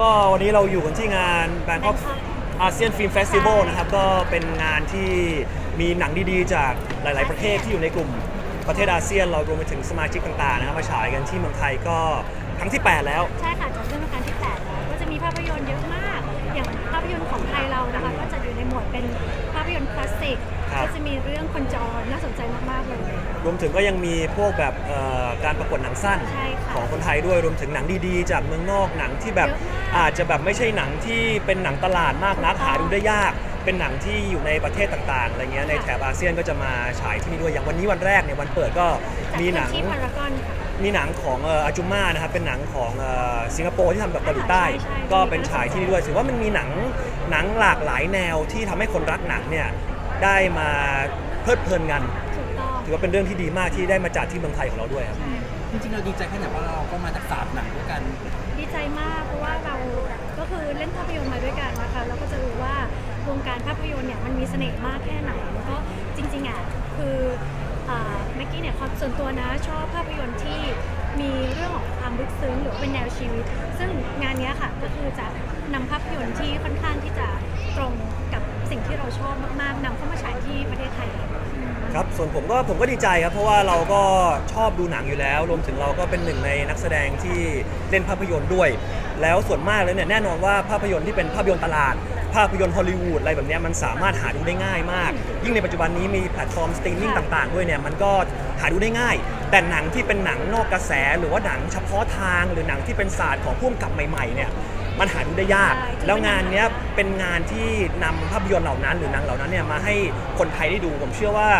ก็วันนี้เราอยู่กันที่งาน Bangkok ASEAN Film Festival นะครับ ก็เป็นงานที่มีหนังดีๆ จากหลาย ๆ ประเทศที่อยู่ในกลุ่มประเทศอาเซียน เรารวมไปถึงสมาชิกต่าง ๆ นะครับมาฉายกันที่เมืองไทยก็ครั้งที่ 8 แล้ว ใช่ค่ะจัดขึ้นเป็นครั้งที่8แล้วก็จะมีภาพยนตร์เยอะมาก อย่างภาพยนตร์ของไทยเรานะคะ ก็จะอยู่ในหมวดเป็นภาพยนตร์คลาสสิก ครับ ก็จะมีเรื่องคนจรน่าสนใจมากๆเลย รวมถึงก็ยังมีพวกแบบเอ่อการประกวดหนังสั้นใช่ค่ะของคนไทยด้วยรวมถึงหนังดีๆ จากเมืองนอกหนังที่แบบเยอะมากอาจจะแบบไม่ใช่หนังที่เป็นหนังตลาดมากนักถูกต้องหาดูได้ยาก เป็นหนังที่อยู่ในประเทศต่างๆอะไรเงี้ยในแถบอาเซียนก็จะมาฉายที่นี่ด้วยอย่างวันนี้วันแรกเนี่ยวันเปิดก็จัดมีขึ้หนังที่พารากอนค่ะ มีหนังของเอาจุม่านะครับเป็นหนังของเอ่อสิงคโปร์ที่ทำกับเกาหลีใต้ ใช่ใช่ก็เป็นฉายที่นี่ด้วยถือว่ามันมีหนังหนังหลากหลายแนวที่ทำให้คนรักหนังเนี่ย ได้มาเพลิดเพลินกัน ถูกต้องถือว่าเป็นเรื่องที่ดีมากที่ได้มาจัดที่เมืองไทยของเราด้วยครับ จริงๆเราดีใจแค่ไหนเพราะเราก็มาจากสามหนังด้วยกันดีใจมากเพราะว่าเราก็คือเล่นภาพยนตร์มาด้วยกันนะคะแล้วก็จะรู้ว่าวงการภาพยนตร์เนี่ยมันมีเสน่ห์มากแค่ไหนแล้วก็จริงๆอะคืออ่าเมื่อกี้เนี่ยความส่วนตัวนะชอบภาพยนตร์ที่มีเรื่องของความลึกซึ้งหรือว่าเป็นแนวชีวิต ซึ่งงานเนี้ยค่ะก็คือจะนำภาพยนตร์ที่ค่อนข้างที่จะตรงกับ สิ่งที่เราชอบมากๆนำเข้ามาฉายที่ประเทศไทย ครับ ส่วนผมก็ผมก็ดีใจครับ เพราะว่าเราก็ชอบดูหนังอยู่แล้ว รวมถึงเราก็เป็นหนึ่งในนักแสดงที่เล่นภาพยนตร์ด้วย แล้วส่วนมากเลยเนี่ยแน่นอนว่าภาพยนตร์ที่เป็นภาพยนตร์ตลาด ภาพยนตร์ฮอลลีวูดอะไรแบบเนี้ยมันสามารถหาดูได้ง่ายมาก ยิ่งในปัจจุบันนี้มีแพลตฟอร์มสตรีมมิ่งต่างๆ ด้วยเนี่ยมันก็หาดูได้ง่าย แต่หนังที่เป็นหนังนอกกระแส หรือว่าหนังเฉพาะทางหรือหนังที่เป็นศาสตร์ของผู้กำกับใหม่ๆเนี่ย มันหาดูได้ยากใช่แล้วงานเนี้ยเป็นงานที่นำภาพยนตร์เหล่านั้น หรือหนังเหล่านั้นเนี่ยมาให้คนไทยได้ดู ผมเชื่อว่า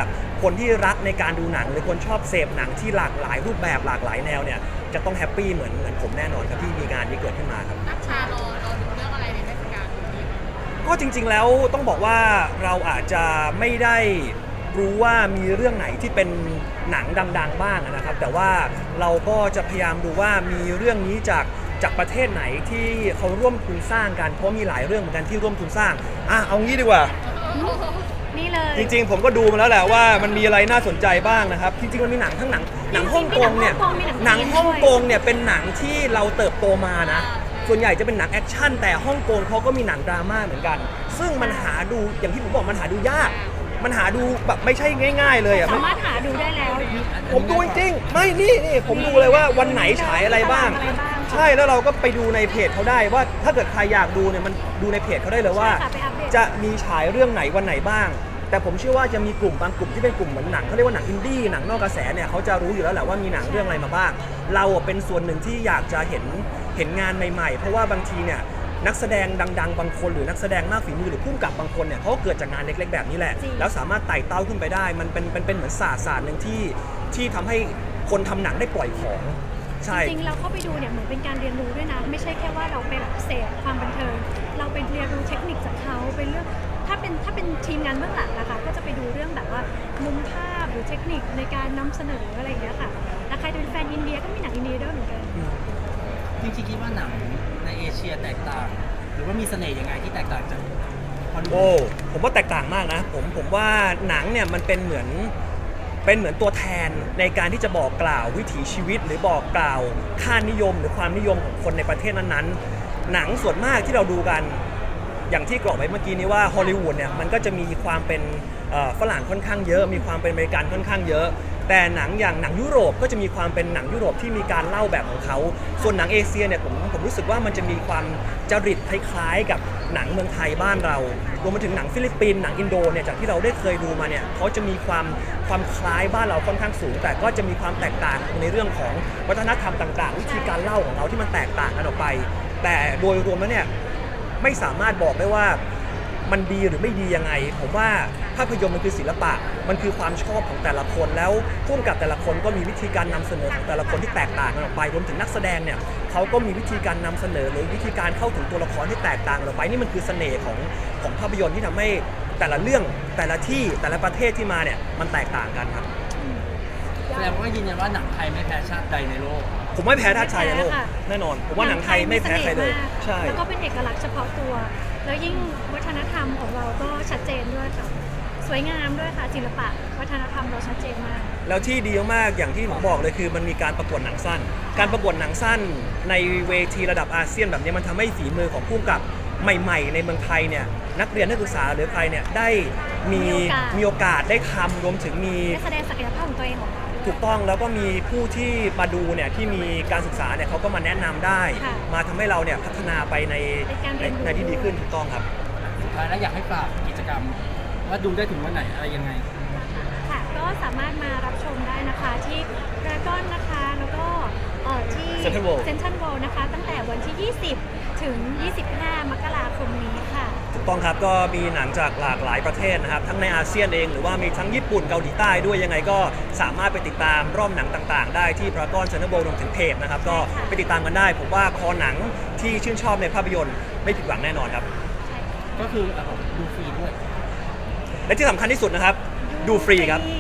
คนที่รักในการดูหนัง หรือคนชอบเสพหนังที่หลากหลายรูปแบบหลากหลายแนวเนี่ยจะต้องแฮปปี้เหมือนเหมือนผมแน่นอนครับที่มีงานนี้เกิดขึ้นมาครับ นักชารอรอดูเรื่องอะไรในเทศกาลนี้ก็จริงๆแล้วต้องบอกว่าเราอาจจะไม่ได้รู้ว่ามีเรื่องไหนที่เป็นหนังดังๆบ้างนะครับ แต่ว่าเราก็จะพยายามดูว่ามีเรื่องนี้จาก จากประเทศไหนที่เขาร่วมทุนสร้างกันเพราะมีหลายเรื่องเหมือนกันที่ร่วมทุนสร้างอะเอางี้ดีกว่า นี่เลย จริง ๆ ผมก็ดูมาแล้วแหละว่ามันมีอะไรน่าสนใจบ้างนะครับ จริง ๆ มันมีหนังทั้งหนังหนังฮ่องกงเนี่ยมีหนังหนังจีนฮ่องด้วยกงเนี่ยเป็นหนังที่เราเติบโตมานะ ส่วนใหญ่จะเป็นหนังแอคชั่นแต่ฮ่องกงเขาก็มีหนังดราม่าเหมือนกัน ซึ่งมันหาดูอย่างที่ผมบอกมันหาดูยาก มันหาดูแบบไม่ใช่ง่าย ๆ เลยอะ สามันมารถหาดูได้แล้วผมดูจริงๆไม่นี่นี่ผมดูเลยว่าวันไหนฉายอะไรบ้าง อะไรบ้าง ใช่แล้วเราก็ไปดูในเพจเขาได้ว่าถ้าเกิดใครอยากดูเนี่ยมันดูในเพจเขาได้เลยว่า ใช่ค่ะไปอัปเดต จะมีฉายเรื่องไหนวันไหนบ้าง แต่ผมเชื่อว่าจะมีกลุ่มบางกลุ่มที่เป็นกลุ่มเหมือนหนังเขาเรียกว่าหนังอินดี้หนังนอกกระแสเนี่ยเขาจะรู้อยู่แล้วแหละว่ามีหนังเรื่องอะไรมาบ้าง เราอะเป็นส่วนหนึ่งที่อยากจะเห็นเห็นงานใหม่ๆ เพราะว่าบางทีเนี่ยนักแสดงดัง ๆ บางคนหรือนักแสดงมากฝีมือหรือผู้กำกับบางคนเนี่ยเขาก็เกิดจากงานเล็ก ๆ แบบนี้แหละ จริง แล้วสามารถไต่เต้าขึ้นไปได้ มันเป็นเป็นเป็นเหมือนศาสตร์ศาสตร์หนึ่งที่ที่ทำให้คนทำหนังได้ปล่อยของ ใช่ จริงๆเราเข้าไปดูเนี่ยเหมือนเป็นการเรียนรู้ด้วยนะ ไม่ใช่แค่ว่าเราไปแบบเสพความบันเทิง เราไปเรียนรู้เทคนิคจากเขาเป็นเรื่องถ้าเป็นถ้าเป็นทีมงานเบื้องหลังนะคะก็จะไปดูเรื่องแบบว่ามุมภาพหรือเทคนิคในการนำเสนออะไรอย่างเงี้ยค่ะแล้วใครเป็นแฟนอินเดียก็มีหนังอินเดียด้วยเหมือนกัน จริงๆคิดว่าหนังในเอเชียแตกต่าง หรือว่ามีเสน่ห์ยังไงที่แตกต่างจากฮอลลีวูโอ้ดผมว่าแตกต่างมากนะ ผมผมว่าหนังเนี่ยมันเป็นเหมือน เป็นเหมือนตัวแทนในการที่จะบอกกล่าววิถีชีวิต หรือบอกกล่าวค่านิยม หรือความนิยมของคนในประเทศนั้นๆ หนังส่วนมากที่เราดูกันอย่างที่กรอกไว้เมื่อกี้นี้ว่าฮอลลีวูดเนี่ยมันก็จะมีความเป็นฝรั่งค่อนข้างเยอะ มีความเป็นอเมริกันค่อนข้างเยอะ แต่หนังอย่างหนังยุโรปก็จะมีความเป็นหนังยุโรปที่มีการเล่าแบบของเขา ส่วนหนังเอเชียเนี่ยผมผมรู้สึกว่ามันจะมีความจริตคล้ายๆกับ หนังเมืองไทยบ้านเรารวมไปถึงหนังฟิลิปปินส์หนังอินโดเนี่ยจากที่เราได้เคยดูมาเนี่ยเขาจะมีความความคล้ายบ้านเราค่อนข้างสูง แต่ก็จะมีความแตกต่างในเรื่องของวัฒนธรรมต่าง ๆ วิธีการเล่าของเราที่มันแตกต่างกันออกไป แต่โดยรวมแล้วเนี่ยไม่สามารถบอกได้ว่า มันดีหรือไม่ดียังไง ผมว่าภาพยนตร์มันคือศิลปะ มันคือความชอบของแต่ละคนแล้วร่วมกับแต่ละคนก็มีวิธีการนำเสนอของแต่ละคนที่แตกต่างกันออกไปรวมถึงนักแสดงเนี่ยเขาก็มีวิธีการนำเสนอหรือวิธีการเข้าถึงตัวละครที่แตกต่างกันออกไปนี่มันคือเสน่ห์ของของภาพยนตร์ที่ทำให้แต่ละเรื่องแต่ละที่แต่ละประเทศที่มาเนี่ยมันแตกต่างกันครับแสดงว่ายืนยันว่าหนังไทยไม่แพ้ชาติใดในโลก ผมไม่แพ้ท่าชายในโลกไม่แพ้ค่ะแน่นอน ผมว่าหนังไทยไม่แพ้ใครเลย ใช่ แล้วก็เป็นเอกลักษณ์เฉพาะตัว แล้วยิ่งวัฒนธรรมของเราก็ชัดเจนด้วยค่ะ สวยงามด้วยค่ะศิลปะ วัฒนธรรมเราชัดเจนมาก แล้วที่ดีมากๆอย่างที่ผมบอกเลยคือมันมีการประกวดหนังสั้น การประกวดหนังสั้น ในเวทีระดับอาเซียนแบบนี้มันทำให้ฝีมือของผู้กำกับใหม่ ๆ ในเมืองไทยเนี่ยนักเรียนนักศึกษาหรือใครเนี่ยได้มีมีโอกาสมีโอกาสได้ทำรวมถึงมีได้แสดงศักยภาพของตัวเองออกมาด้วย ถูกต้องแล้วก็มีผู้ที่มาดูเนี่ยที่มีการศึกษาเนี่ยเขาก็มาแนะนำได้ ค่ะมาทำให้เราเนี่ยพัฒนาไปในในการในเรียนรู้ ในที่ดีขึ้นถูกต้องครับ สุดท้ายแล้วอยากให้ฝากกิจกรรม ว่าดูได้ถึงวันไหนอะไรยังไง ค่ะก็สามารถมารับชมได้นะคะที่ดราก้อนนะคะ แล้วก็เอ่อที่ Central World เซนทรัลเวิลด์นะคะ ตั้งแต่วันที่ 20 ถึง 25 มกราคมนี้ค่ะถูก ต้องครับก็มีหนังจากหลากหลายประเทศนะครับ ทั้งในอาเซียนเองหรือว่ามีทั้งญี่ปุ่นเกาหลีใต้ด้วยยังไงก็สามารถไปติดตามรอบหนังต่าง ๆ ได้ที่พรากอนเซนเตอร์โบรวมถึงเพจนะครับก็ไปติดตามกันได้ ผมว่าคอหนังที่ชื่นชอบในภาพยนตร์ไม่ผิดหวังแน่นอนครับ ก็คืออะผมดูฟรีด้วย และที่สำคัญที่สุดนะครับ ดูฟรีครับฟรี